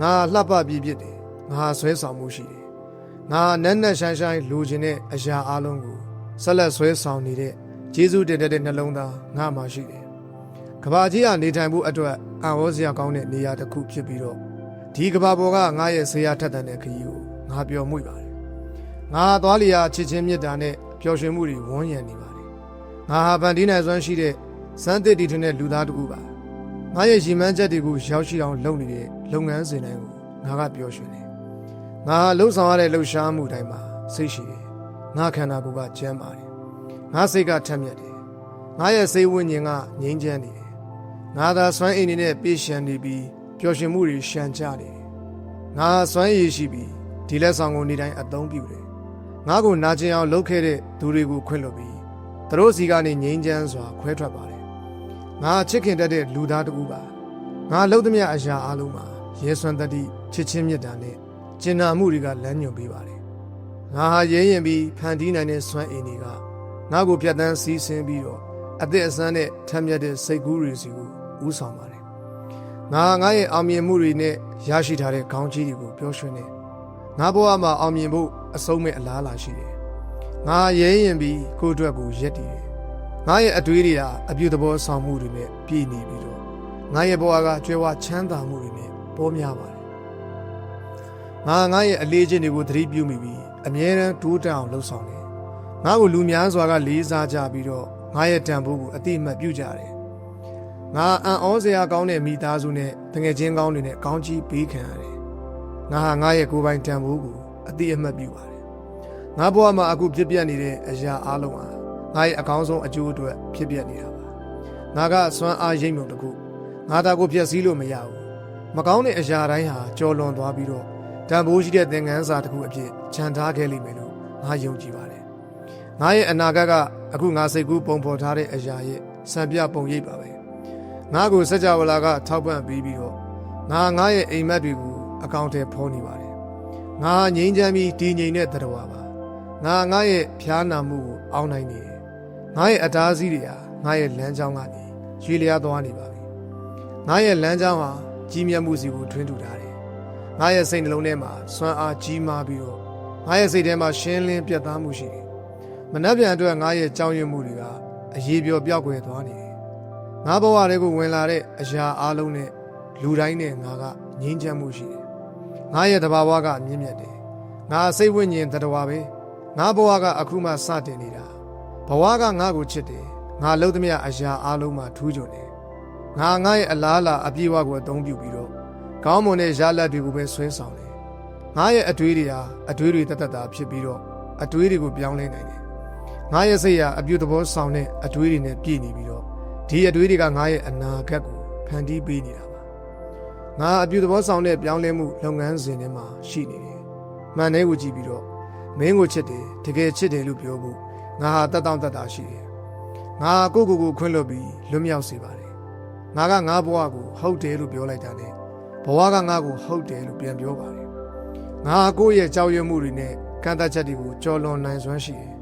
ငါဟာလှပပြည့်ပြည့်တယ်ငါဟာဆွဲဆောင်မှုရှိတယ်ငါဟာနက်နက်ရှိုင်းရှိုင်းလိုချင်တဲ့အရာအလုံးကိုဆက်လက်ဆွဲဆောင်နေတဲ့ဂျေဇုတင်တဲ့နှလုံးသားငါမှာရှိတယ်ကဘာကြီးကနေထိုင်ဖို့အတွက်အံ့ဩစရာကောင်းတဲ့နေရာတစ်ခုဖြစ်ပြီးတော့ဒီကဘာပေါ်ကငါရဲ့ဆေးရထက်တန်တဲ့ခရီးကိုငါပျော်မွေ့ပါတယ် ငါသွားလျာချစ်ချင်းမြတ်တာနဲ့ပျော်ရွှင်မှုတွေဝန်းရံနေပါတယ်ငါဟာဗန်ဒီနိုင်စွမ်းရှိတဲ့စမ်းသစ်တီထွန်းတဲ့လူသားတစ်ခုပါငါရဲ့ရည်မှန်းချက်တွေကိုရောက်ရှိအောင်လုပ်နေတဲ့လုပ်ငန်းစဉ်တိုင်းကိုငါကပျော်ရွှင်တယ်ငါဟာလှုပ်ဆောင်ရတဲ့လှုပ်ရှားမှုတိုင်းမှာစိတ်ရှိတယ်ငါခန္ဓာကိုယ်ကကျမ်းပါတယ်ငါစိတ်ကထက်မြက်တယ်ငါရဲ့စိတ်ဝိညာဉ်ကငြိမ်းချမ်းနေတယ်ငါသာစွမ်းအင်နေတဲ့ပြေရှံနေပြီးပျော်ရွှင်မှုတွေရှံကြနေတယ်ငါစွမ်းရည်ရှိပြီးဒီလက်ဆောင်ကိုနေ့တိုင်းအသုံးပြုတယ် ငါကိုနာကျင်အောင်လုပ်ခဲ့တဲ့သူတွေကိုခွင့်လွှတ်ပြီးသူတို့စီကနေငြိမ်းချမ်းစွာခွဲထွက်ပါတယ်ငါချစ်ခင်တတ်တဲ့လူသားတစ်ဦးပါငါလှုပ်သမျှအရာအလုံးမှာရဲစွမ်းတတ္တိချစ်ချင်းမြတ်တာနဲ့ကျင်နာမှုတွေကလမ်းညွှန်ပေးပါတယ်ငါဟာရဲရင်ပြီးဖန်တီးနိုင်တဲ့စွမ်းအင်တွေကငါ့ကိုပြတ်တန်းစီးဆင်းပြီးတော့အသက်အဆန်းနဲ့ထမ်းမြတ်တဲ့စိတ်ကူးတွေစီကိုဥဆောင်ပါတယ်ငါငါရဲ့အောင်မြင်မှုတွေနဲ့ရရှိထားတဲ့ခေါင်းကြီးတွေကိုပျော်ရွှင်နေငါဘဝမှာအောင်မြင်ဖို့အဆုံးမဲ့အလားအလာရှိတယ်ငါရဲရင်ပြီးကိုယ့်အတွက်ကိုရက်တည်တယ်ငါရဲ့အတွေးတွေဟာအပြုသဘောဆောင်မှုတွေနဲ့ပြည့်နေပြီးတော့ငါရဲ့ဘဝကကျွဲဝချမ်းသာမှုတွေနဲ့ပေါ်များပါတယ်ငါငါရဲ့အလေးချင်းတွေကိုသတိပြုမိပြီးအမြဲတမ်းတိုးတက်အောင်လှုပ်ဆောင်တယ်ငါ့ကိုလူများစွာကလေးစားကြပြီးတော့ငါရဲ့တန်ဖိုးကိုအတိအမှတ်ပြုကြတယ်ငါအံ့ဩစရာကောင်းတဲ့မိသားစုနဲ့တငယ်ချင်းကောင်းတွေနဲ့ကောင်းချီးပေးခံရတယ်ငါဟာငါရဲ့ကိုယ်ပိုင်တန်ဖိုးကို အတိအမှတ်ပြုပါတယ်ငါဘဝမှာအခုဖြစ်ပျက်နေတဲ့အရာအလုံးဟာငါရဲ့အကောင်းဆုံးအကျိုးအတွက်ဖြစ်ပျက်နေတာပါငါကစွမ်းအားရိပ်မြုံတစ်ခုငါတာကိုဖျက်ဆီးလို့မရဘူးမကောင်းတဲ့အရာတိုင်းဟာကြော်လွန်သွားပြီးတော့တန်ဖိုးရှိတဲ့သင်ခန်းစာတစ်ခုအဖြစ်ခြံထားခဲ့လိမ့်မယ်လို့ငါယုံကြည်ပါတယ်ငါရဲ့အနာဂတ်ကအခုငါစိတ်ကူးပုံဖော်ထားတဲ့အရာရဲ့စံပြပုံရိပ်ပါပဲငါကိုစကြဝဠာကထောက်ပံ့ပြီးပြီးတော့ငါငါရဲ့အိမ်မက်တွေကိုအကောင့်ထဲဖော်နေပါတယ် ငါငြိမ်းချမ်းပြီးတည်ငြိမ်တဲ့တရားပါငါငါရဲ့ဖျားနာမှုကိုအောင်းနိုင်နေတယ်ငါရဲ့အတားအဆီးတွေဟာငါရဲ့လမ်းကြောင်းကနေရွေလျားသွားနေပါပြီငါရဲ့လမ်းကြောင်းဟာကြီးမြတ်မှုစီကိုထွင်းထူထားတယ်ငါရဲ့စိတ်နှလုံးထဲမှာစွမ်းအားကြီးမားပြီးတော့ငါရဲ့စိတ်ထဲမှာရှင်းလင်းပြတ်သားမှုရှိတယ်မနှက်ပြန်အတွက်ငါရဲ့ကြောင်းရွံ့မှုတွေကအရေးပြောပြောက်ွယ်သွားနေတယ်ငါဘဝတွေကိုဝင်လာတဲ့အရာအလုံးနဲ့လူတိုင်းနဲ့ငါကငြင်းချမ်းမှုရှိတယ် ငါရဲ့တဘာဝကမြင့်မြတ်တယ်ငါစိတ်ဝိညာဉ်တရားပဲငါဘဝကအခုမှစတင်နေတာဘဝကငါ့ကိုချစ်တယ်ငါလုံးသမျှအရာအလုံးမှာထူးချွန်တယ်ငါငါရဲ့အလားအလာအပြည့်အဝကိုအသုံးပြုပြီးတော့ကောင်းမွန်တဲ့ရလဒ်တွေကိုပဲဆွဲဆောင်တယ်ငါရဲ့အတွေးတွေဟာအတွေးတွေတသက်တာဖြစ်ပြီးတော့အတွေးတွေကိုပြောင်းလဲနိုင်တယ်ငါရဲ့စိတ်ဟာအပြုသဘောဆောင်တဲ့အတွေးတွေနဲ့ပြည့်နေပြီးတော့ဒီအတွေးတွေကငါရဲ့အနာဂတ်ကိုဖန်တီးပေးနေတာပါ ငါအပြုသဘောဆောင်တဲ့ပြောင်းလဲမှုလုပ်ငန်းစဉ်တွေမှာရှိနေတယ်မှန်တယ်ကိုကြည့်ပြီးတော့မင်းကိုချစ်တယ်တကယ်ချစ်တယ်လို့ပြောဖို့ငါဟာတတ်တောင့်တတ်တာရှိတယ်ငါကိုကိုကိုခွင့်လွတ်ပြီးလွတ်မြောက်စေပါတယ်ငါကငါဘဝကိုဟုတ်တယ်လို့ပြောလိုက်တာနဲ့ဘဝကငါ့ကိုဟုတ်တယ်လို့ပြန်ပြောပါတယ်ငါကိုယ့်ရဲ့ကြောက်ရွံ့မှုတွေနဲ့ကန့်သတ်ချက်တွေကိုကြော်လွန်နိုင်စွမ်းရှိတယ်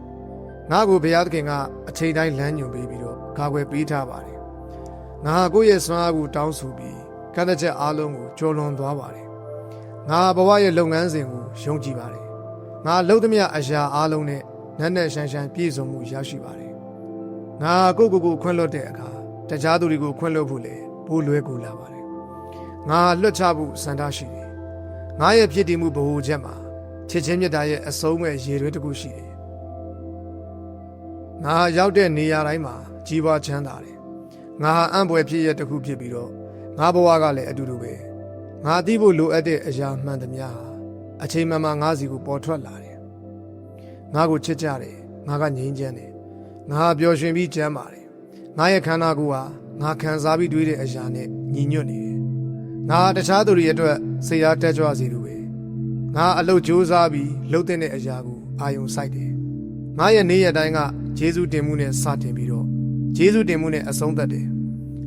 ငါကိုဘုရားသခင်ကအချိန်တိုင်းလမ်းညွှန်ပေးပြီးတော့ကာကွယ်ပေးထားပါတယ်ငါကိုယ့်ရဲ့စွမ်းအားကိုတောင်းဆိုပြီး ကန့်သတ်ချက်အားလုံးကိုကြော်လွန်သွားပါတယ်ငါဘဝရဲ့လုပ်ငန်းစဉ်ကိုယုံကြည်ပါတယ်ငါလုပ်သမျှအရာအားလုံးနဲ့နက်နက်ရှိုင်းရှိုင်းပြည့်စုံမှုရရှိပါတယ်ငါကိုကိုကိုခွင့်လွတ်တဲ့အခါတခြားသူတွေကိုခွင့်လွတ်ဖို့လေပိုးလွဲကူလာပါတယ်ငါလွတ်ချဖို့စံတာရှိတယ်ငါရဲ့ဖြစ်တည်မှုဗဟုချက်မှာချစ်ချင်းမြတ်တာရဲ့အဆုံးမဲ့ရေတွင်းတစ်ခုရှိတယ်ငါဟာရောက်တဲ့နေရာတိုင်းမှာကြီးပွားချမ်းသာတယ်ငါဟာအံ့ဖွယ်ဖြစ်ရတစ်ခုဖြစ်ပြီးတော့ ငါဘဝကလည်းအတူတူပဲငါသိဖို့လိုအပ်တဲ့အရာမှန်သမျှဟာအချိန်မှန်မှငါစီကိုပေါ်ထွက်လာတယ်ငါကိုချစ်ကြတယ်ငါကငြိမ်းချမ်းတယ်ငါဟာပျော်ရွှင်ပြီးချမ်းပါတယ်ငါရဲ့ခန္ဓာကိုယ်ဟာငါခံစားပြီးတွေးတဲ့အရာနဲ့ညီညွတ်နေတယ်ငါဟာတခြားသူတွေအတွက်စိတ်အားတက်ကြွစေလိုပဲငါအလုပ်ကြိုးစားပြီးလှုပ်တဲ့အရာကိုအာယုံစိုက်တယ်ငါရဲ့နေ့ရက်တိုင်းကဂျေဇုတင်မှုနဲ့စတင်ပြီးတော့ဂျေဇုတင်မှုနဲ့အဆုံးသတ်တယ်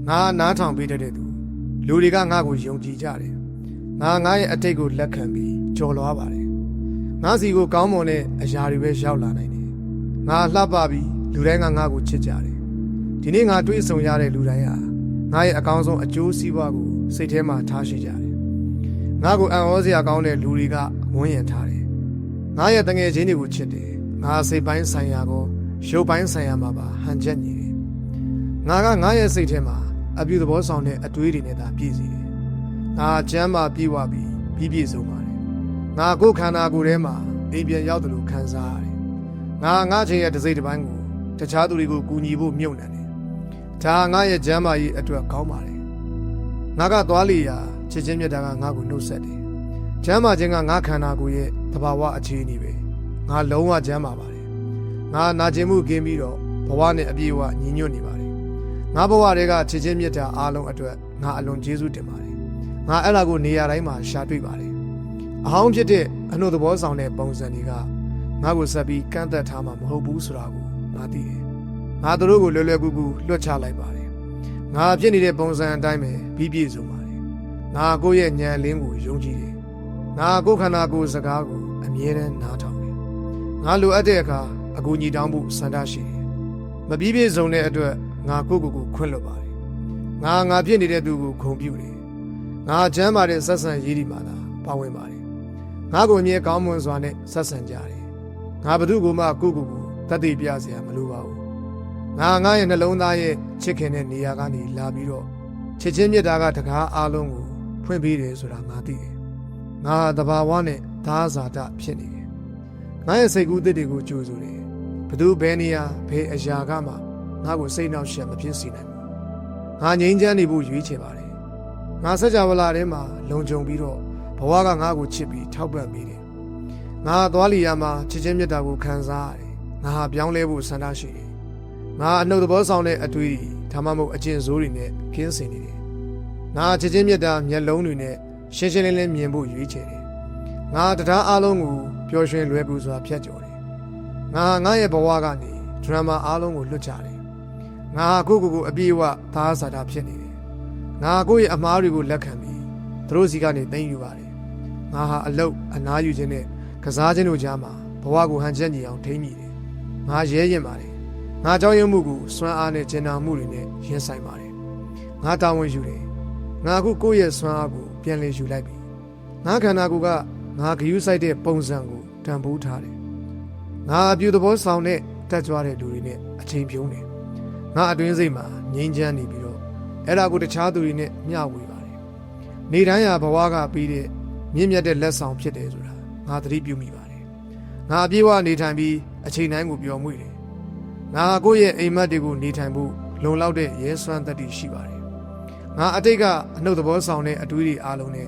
ငါနားထောင်ပေးတတ်တဲ့သူ လူတွေကငါ့ကိုယုံကြည်ကြတယ်ငါငါရဲ့အတိတ်ကိုလက်ခံပြီးကြော်လွားပါတယ်ငါစီကိုကောင်းမွန်တဲ့အရာတွေပဲရောက်လာနိုင်တယ်ငါလှပပြီးလူတိုင်းကငါ့ကိုချစ်ကြတယ်ဒီနေ့ငါတွေ့ဆုံရတဲ့လူတိုင်းဟာငါရဲ့အကောင်းဆုံးအကျိုးစီးပွားကိုစိတ်ထဲမှာထားရှိကြတယ်ငါကိုအံ့ဩစရာကောင်းတဲ့လူတွေကဝန်းရံထားတယ်ငါရဲ့တငယ်ချင်းတွေကိုချစ်တယ်ငါစိတ်ပိုင်းဆိုင်ရာကိုရုပ်ပိုင်းဆိုင်ရာမှာပါဟန်ချက်ညီတယ်ငါကငါရဲ့စိတ်ထဲမှာ အပြုသဘောဆောင်တဲ့အတွေးတွေနဲ့သာပြည့်စည်တယ်ငါကျမ်းမာပြည့်ဝပြီးပြည့်ပြည့်စုံပါတယ်ငါကိုယ်ခန္ဓာကိုယ်ထဲမှာအိမ်ပြန်ရောက်တယ်လို့ခံစားရတယ်ငါငါချင်းရဲ့တစ်စိတ်တစ်ပိုင်းကိုတခြားသူတွေကိုကူညီဖို့မြုပ်နှံတယ်ဒါငါရဲ့ကျမ်းမာရေးအတွက်ကောင်းပါတယ်ငါကသွားလီရာချစ်ချင်းမြတ်တာကငါ့ကိုနှုတ်ဆက်တယ်ကျမ်းမာခြင်းကငါခန္ဓာကိုယ်ရဲ့သဘာဝအခြေအနေပဲငါလုံးဝကျမ်းမာပါတယ်ငါနာကျင်မှုကင်းပြီးတော့ဘဝနဲ့အပြည့်အဝညီညွတ်နေပါတယ် ငါဘဝတွေကချစ်ချင်းမြတ်တာအားလုံးအတွက်ငါအလွန်ကျေးဇူးတင်ပါတယ်ငါအဲ့လာကိုနေရာတိုင်းမှာရှာတွေ့ပါတယ်အဟောင်းဖြစ်တဲ့အနှုတ်သဘောဆောင်တဲ့ပုံစံတွေကငါ့ကိုဆက်ပြီးကန့်သက်ထားမှာမဟုတ်ဘူးဆိုတာကိုငါသိတယ်ငါတို့ကိုလွယ်လွယ်ကူကူလွတ်ချလိုက်ပါတယ်ငါဖြစ်နေတဲ့ပုံစံအတိုင်းပဲပြီးပြည့်စုံပါတယ်ငါကိုယ့်ရဲ့ဉာဏ်လင်းကိုယုံကြည်တယ်ငါကိုယ်ခန္ဓာကိုယ်စကားကိုအမြဲတမ်းနားထောင်တယ်ငါလိုအပ်တဲ့အခါအကူအညီတောင်းဖို့ဆန္ဒရှိတယ်မပြီးပြည့်စုံတဲ့အတွက် ငါကိုယ့်ကိုယ်ကိုခွင့်လွှတ်ပါတယ်ငါငါဖြစ်နေတဲ့သူကိုဂုဏ်ပြုတယ်ငါချမ်းသာတဲ့ဆက်ဆံရေးဒီမှာသာပါဝင်ပါတယ်ငါကိုအမြဲကောင်းမွန်စွာနဲ့ဆက်ဆံကြတယ်ငါဘသူ့ကိုမှကိုယ့်ကိုယ်ကိုတတ်သိပြစရာမလိုပါဘူးငါငါရဲ့နှလုံးသားရဲ့ချစ်ခင်တဲ့နေရာကနေလာပြီးတော့ချစ်ချင်းမြတ်တာကတကားအားလုံးကိုဖွင့်ပေးတယ်ဆိုတာငါသိတယ်ငါတဘာဝနဲ့သားဇာတဖြစ်နေတယ်ငါရဲ့စိတ်ကူးသစ်တွေကိုကြိုးဆိုတယ်ဘသူဘယ်နေရာဘယ်အရာကမှ ငါ့ကိုစိတ်နှောက်ယှက်မဖြစ်စေနိုင်ဘူးငါငြိမ်းချမ်းနေဖို့ရွေးချယ်ပါတယ်ငါစကြဝဠာထဲမှာလုံခြုံပြီးတော့ဘဝကငါ့ကိုချစ်ပြီးထောက်ပံ့ပေးတယ်ငါသွားလီယာမှာချစ်ချင်းမြတ်တာကိုခံစားရတယ်ငါဟာပြောင်းလဲဖို့ဆန္ဒရှိတယ်ငါအနှုတ်သဘောဆောင်တဲ့အတွေ့အကြုံဒါမှမဟုတ်အကျင့်ဆိုးတွေနဲ့ကင်းစင်နေတယ်ငါချစ်ချင်းမြတ်တာမျက်လုံးတွေနဲ့ရှင်းရှင်းလင်းလင်းမြင်ဖို့ရွေးချယ်တယ်ငါတရားအလုံးကိုပျော်ရွှင်လွယ်ကူစွာဖြတ်ကျော်တယ်ငါငါရဲ့ဘဝကနေဒရမာအလုံးကိုလွတ်ချတယ် ငါကိုကိုကိုအပြည့်အဝသားစာတာဖြစ်နေတယ်ငါကိုရဲ့အမားတွေကိုလက်ခံပြီးသူတို့စီကနေသိမ်းယူပါတယ်ငါဟာအလုတ်အနားယူခြင်းနဲ့ကစားခြင်းတို့ကြားမှာဘဝကိုဟန်ချက်ညီအောင်ထိန်းမိတယ်ငါရဲရင်ပါတယ်ငါကြောင်းရမှုကိုစွမ်းအားနဲ့ကျင်နာမှုတွေနဲ့ရင်ဆိုင်ပါတယ်ငါတာဝန်ယူတယ်ငါအခုကိုယ့်ရဲ့စွမ်းအားကိုပြန်လည်ယူလိုက်ပြီငါခန္ဓာကိုယ်ကငါဂယုစိုက်တဲ့ပုံစံကိုတန်ဖိုးထားတယ်ငါအပြူသဘောဆောင်တဲ့တက်ကြွတဲ့လူတွေနဲ့အချိန်ပြုံးတယ် ငါအတွင်းစိတ်မှာငြိမ်းချမ်းနေပြီးတော့အဲ့ဒါကိုတခြားသူတွေနဲ့မျှဝေပါတယ်နေတိုင်းဟာဘဝကပြီးတဲ့မြင့်မြတ်တဲ့လက်ဆောင်ဖြစ်တယ်ဆိုတာငါသတိပြုမိပါတယ်ငါအပြည့်အဝနေထိုင်ပြီးအချိန်တိုင်းကိုပျော်မွေ့တယ်ငါကိုယ့်ရဲ့အိမ်မက်တွေကိုနေထိုင်ဖို့လုံလောက်တဲ့ရဲစွမ်းတတ္တိရှိပါတယ်ငါအတိတ်ကအနှုတ်သဘောဆောင်တဲ့အတွေးတွေအားလုံးနဲ့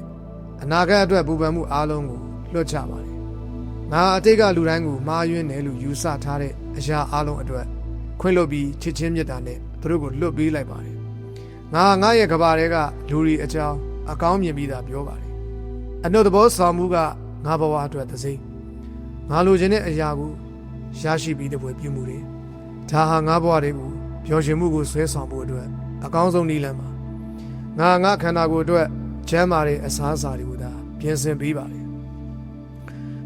အနာဂတ်အတွက်ပူပန်မှုအားလုံးကိုလွှတ်ချပါတယ်ငါအတိတ်ကလူတိုင်းကိုမှားယွင်းတယ်လို့ယူဆထားတဲ့အရာအားလုံးအတွက် ခွင့်လွှတ်ပြီးချစ်ချင်းမြတ်တာနဲ့သူတို့ကိုလွတ်ပေးလိုက်ပါတယ်ငါငါရဲ့ကဘာတွေကလူတွေအကြောင်းအကောင်းမြင်ပြီးသားပြောပါတယ်အနှုတ်သဘောဆောင်မှုကငါဘဝအတွက်သစိမ့်ငါလိုချင်တဲ့အရာကိုရရှိပြီးတဲ့ဘွယ်ပြုမှုတွေဒါဟာငါဘဝတွေကိုပျော်ရွှင်မှုကိုဆွဲဆောင်ဖို့အတွက်အကောင်းဆုံးနည်းလမ်းပါငါငါခန္ဓာကိုယ်အတွက်ချမ်းသာတဲ့အစားအစာတွေကိုသာပြင်ဆင်ပေးပါတယ်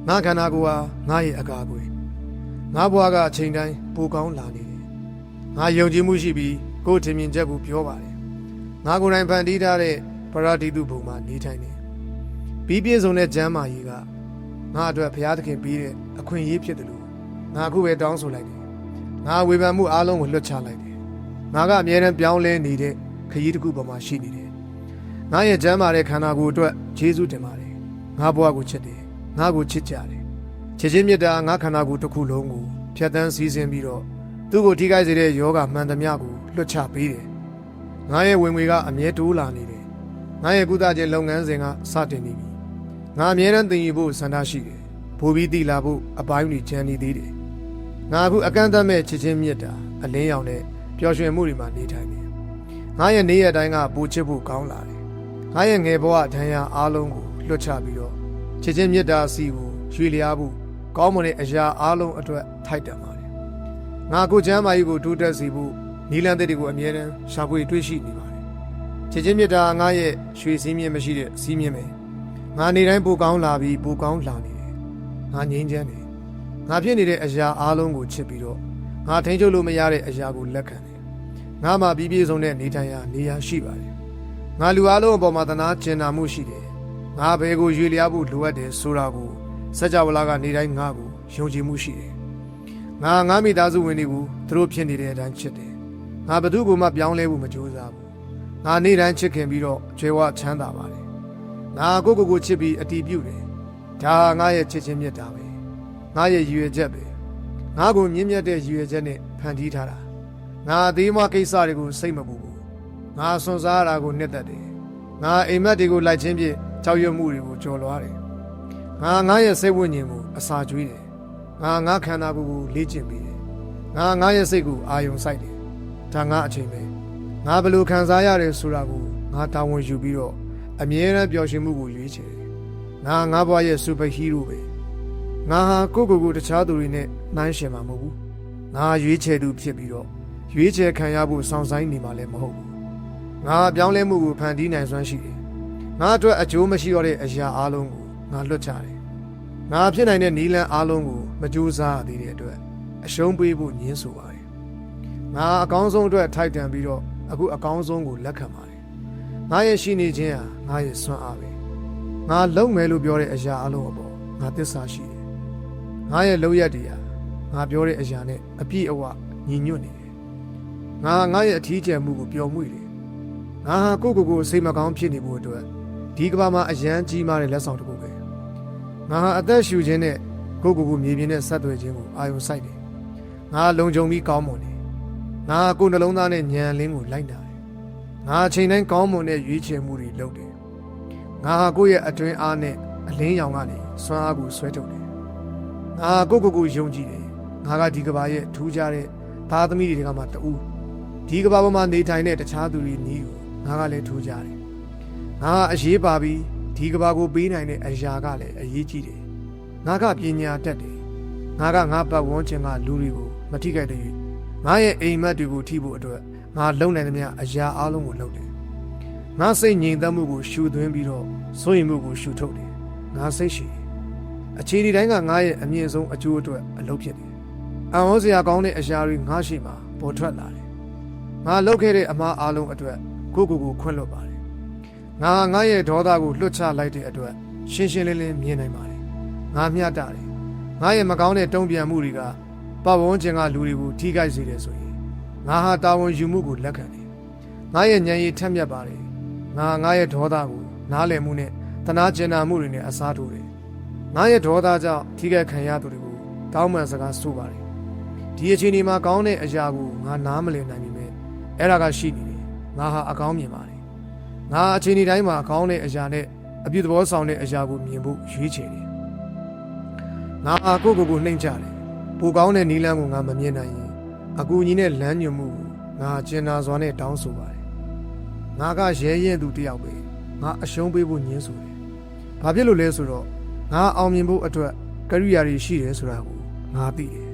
ငါခန္ဓာကိုယ်ဟာငါရဲ့အကာအကွယ်ငါဘဝကအချိန်တိုင်းပိုကောင်းလာနေတယ် ငါယုံကြည်မှုရှိပြီးကိုယ်ထင်မြင်ချက်ကိုပြောပါတယ်ငါကိုယ်တိုင်ဖန်တီးထားတဲ့ပရတိတုဘုံမှာနေထိုင်နေပြီးပြည့်စုံတဲ့ကျမ်းမာရေးကငါအတွက်ဘုရားသခင်ပေးတဲ့အခွင့်အရေးဖြစ်တယ်လို့ငါအခုပဲတောင်းဆိုလိုက်တယ်ငါဝေဖန်မှုအားလုံးကိုလွတ်ချလိုက်တယ်ငါကအမြဲတမ်းပြောင်းလဲနေတဲ့ခရီးတစ်ခုပေါ်မှာရှိနေတယ်ငါရဲ့ကျမ်းမာတဲ့ခန္ဓာကိုယ်အတွက်ယေရှုတင်ပါတယ်ငါဘဝကိုချစ်တယ်ငါကိုချစ်ကြတယ်ချစ်ချင်းမြတ်တာငါခန္ဓာကိုယ်တစ်ခုလုံးကိုဖြတ်တန်းစည်းစင်းပြီးတော့ သူ့ကိုထိခိုက်စေတဲ့ယောဂမှန်သမျှကိုလွတ်ချပေးတယ်ငါရဲ့ဝင်ငွေကအမြဲတိုးလာနေတယ်ငါရဲ့ကုသခြင်းလုပ်ငန်းစဉ်ကစတင်နေပြီငါအမြဲတမ်းသင်ယူဖို့ဆန္ဒရှိတယ်ဘူပြီးတည်လာဖို့အပိုင်းတွေကျန်နေသေးတယ်ငါအခုအကန့်အသတ်မဲ့ချစ်ချင်းမြတ်တာအလင်းရောင်နဲ့ပျော်ရွှင်မှုတွေမှာနေထိုင်နေငါရဲ့နေရတိုင်းကပူချစ်ဖို့ကောင်းလာတယ်ငါရဲ့ငယ်ဘဝဒဏ်ရာအားလုံးကိုလွတ်ချပြီးတော့ချစ်ချင်းမြတ်တာစီကိုရွေလျားဖို့ကောင်းမွန်တဲ့အရာအားလုံးအတွက်ထိုက်တန်ပါတယ် ငါကိုချမ်းမာကြီးကိုတိုးတက်စေဖို့နီလန်တဲ့တွေကိုအမြဲတမ်းရှာဖွေတွေ့ရှိနေပါတယ်ချစ်ချင်းမြတ်တာငါရဲ့ရွှေစည်းမြင့်မရှိတဲ့စည်းမြင့်ပဲငါနေတိုင်းပိုကောင်းလာပြီးပိုကောင်းလာနေတယ်ငါငြိမ်းချမ်းတယ်ငါဖြစ်နေတဲ့အရာအားလုံးကိုချစ်ပြီးတော့ငါထိန်းချုပ်လို့မရတဲ့အရာကိုလက်ခံတယ်ငါမှပြီးပြည့်စုံတဲ့နေထိုင်ရာနေရာရှိပါတယ်ငါလူအားလုံးအပေါ်မှာသနာကျင်နာမှုရှိတယ်ငါဘယ်ကိုရွေလျားဖို့လိုအပ်တယ်ဆိုတာကိုစัจ java လာကနေတိုင်းငါကိုယုံကြည်မှုရှိတယ် ငါငါမိသားစုဝင်တွေကိုသူတို့ဖြစ်နေတဲ့အတိုင်းချစ်တယ်ငါဘယ်သူ့ကိုမှပြောင်းလဲဖို့မကြိုးစားဘူးငါနေတိုင်းချစ်ခင်ပြီးတော့ကျွဲဝချမ်းသာပါတယ်ငါကိုကိုကိုချစ်ပြီးအတီးပြုတ်တယ်ဒါငါရဲ့ချစ်ချင်းမြတ်တာပဲငါရဲ့ရည်ရွယ်ချက်ပဲငါကိုမြင့်မြတ်တဲ့ရည်ရွယ်ချက်နဲ့ဖန်တီးထားတာငါအသေးမကိစ္စတွေကိုစိတ်မပူဘူးငါစွန့်စားရတာကိုနှစ်သက်တယ်ငါအိမ်မက်တွေကိုလိုက်ချင်းဖြင့်ကြောက်ရွံ့မှုတွေကိုကြော်လွားတယ်ငါငါရဲ့စိတ်ဝိညာဉ်ကိုအစာကျွေးတယ် ငါငါခန္ဓာကိုယ်ကိုလေ့ကျင့်ပြီးတယ်ငါငါရဲ့စိတ်ကိုအာယုံစိုက်တယ်ဒါငါအချိန်ပဲငါဘယ်လိုခံစားရတယ်ဆိုတာကိုငါတာဝန်ယူပြီးတော့အမြဲတမ်းပျော်ရွှင်မှုကိုရွေးချယ်တယ်ငါငါဘဝရဲ့စူပါဟီးရိုးပဲငါဟာကိုယ့်ကိုယ်ကိုတခြားသူတွေနဲ့နှိုင်းယှဉ်မှာမဟုတ်ဘူးငါရွေးချယ်သူဖြစ်ပြီးတော့ရွေးချယ်ခံရဖို့စောင့်ဆိုင်နေမှာလည်းမဟုတ်ဘူးငါပြောင်းလဲမှုကိုဖန်တီးနိုင်စွမ်းရှိတယ်ငါအတွက်အကျိုးမရှိတော့တဲ့အရာအလုံးကိုငါလွတ်ချတယ် ငါဖြစ်နိုင်တဲ့နီလန်အလုံးကိုမကြိုးစားရသေးတဲ့အတွက်အရှုံးပေးဖို့ညှင်းဆိုပါတယ်ငါအကောင်းဆုံးအတွက်ထိုက်တန်ပြီးတော့အခုအကောင်းဆုံးကိုလက်ခံပါတယ်ငါရဲ့ရှိနေခြင်းဟာငါရဲ့စွမ်းအားပဲငါလုံမယ်လို့ပြောတဲ့အရာအလုံးအပေါ်ငါသစ္စာရှိတယ်ငါရဲ့လောက်ရက်တရားငါပြောတဲ့အရာနဲ့အပြည့်အဝညီညွတ်နေတယ်ငါငါရဲ့အထီးကျန်မှုကိုပျော်မွေ့တယ်ငါဟာကိုယ့်ကိုယ်ကိုစိတ်မကောင်းဖြစ်နေဖို့အတွက်ဒီကမ္ဘာမှာအရန်ကြီးမားတဲ့လက်ဆောင်တစ်ခုပဲ ငါဟာအသက်ရှူခြင်းနဲ့ကိုယ့်ကိုယ်ကိုမြေပြင်နဲ့ဆက်သွယ်ခြင်းကိုအာရုံစိုက်တယ်ငါလုံခြုံပြီးကောင်းမွန်တယ်ငါကိုယ်နှလုံးသားနဲ့ဉာဏ်လင်းကိုလိုက်နာတယ်ငါအချိန်တိုင်းကောင်းမွန်တဲ့ရွေးချယ်မှုတွေလုပ်တယ်ငါဟာကိုယ့်ရဲ့အတွင်းအားနဲ့အလင်းရောင်ကနေစွမ်းအားကိုဆွဲထုတ်တယ်ငါကိုယ့်ကိုယ်ကိုယုံကြည်တယ်ငါကဒီကမ္ဘာရဲ့ထူးခြားတဲ့သားသမီးတွေကမှတူဒီကမ္ဘာပေါ်မှာနေထိုင်တဲ့တခြားသူတွေနီးကိုငါကလည်းထူးခြားတယ်ငါအရေးပါပြီး ဒီကဘာကိုပေးနိုင်တဲ့အရာကလည်းအရေးကြီးတယ်ငါကပညာတတ်တယ်ငါကငါပတ်ဝန်းကျင်ကလူတွေကိုမထိခိုက်တဲ့ငါရဲ့အိမ်မက်တွေကိုထိဖို့အတွက်ငါလုံနိုင်သမျှအရာအလုံးကိုလုပ်တယ်ငါစိတ်ငြိမ်သက်မှုကိုရှူသွင်းပြီးတော့စိုးရိမ်မှုကိုရှူထုတ်တယ်ငါစိတ်ရှိတယ်အခြေဒီတိုင်းကငါရဲ့အမြင့်ဆုံးအကျိုးအတွက်အလုပ်ဖြစ်တယ်အံ့ဩစရာကောင်းတဲ့အရာတွေငါရှိမှပေါ်ထွက်လာတယ်ငါလုပ်ခဲ့တဲ့အမှားအလုံးအတွက်ကိုကိုကိုခွင့်လွတ်ပါတယ် ငါငါရဲ့ဒေါသကိုလွတ်ချလိုက်တဲ့အတွက်ရှင်းရှင်းလင်းလင်းမြင်နိုင်ပါတယ်ငါမျှတတယ်ငါရဲ့မကောင်းတဲ့တုံ့ပြန်မှုတွေကပတ်ဝန်းကျင်ကလူတွေကိုထိခိုက်စေတယ်ဆိုရင်ငါဟာတာဝန်ယူမှုကိုလက်ခံတယ်ငါရဲ့ဉာဏ်ရည်ထက်မြက်ပါတယ်ငါငါရဲ့ဒေါသကိုနားလည်မှုနဲ့တနာကျင်နာမှုတွေနဲ့အစားထိုးတယ်ငါရဲ့ဒေါသကြောင့်ထိခိုက်ခံရသူတွေကိုတောင်းပန်စကားဆိုပါတယ်ဒီအချိန်ဒီမှာကောင်းတဲ့အရာကိုငါနားမလည်နိုင်ပြီမဲ့အဲ့ဒါကရှိနေတယ်ငါဟာအကောင်းမြင်ပါတယ် ငါအချိန်ဒီတိုင်းမှာကောင်းတဲ့အရာနဲ့အပြည့်သဘောဆောင်တဲ့အရာကိုမြင်ဖို့ရွေးချယ်တယ်ငါဟာကိုယ့်ကိုယ်ကိုနှိမ်ချတယ်ပိုကောင်းတဲ့နီလန်းကိုငါမမြင်နိုင်ရင်အကူကြီးနဲ့လမ်းညွှန်မှုကိုငါကျင်နာစွာနဲ့တောင်းဆိုပါတယ်ငါကရဲရင်သူတယောက်ပဲငါအရှုံးပေးဖို့ညှင်းဆိုတယ်ဘာဖြစ်လို့လဲဆိုတော့ငါအောင်မြင်ဖို့အတွက်ကရိယာတွေရှိတယ်ဆိုတာကိုငါသိတယ်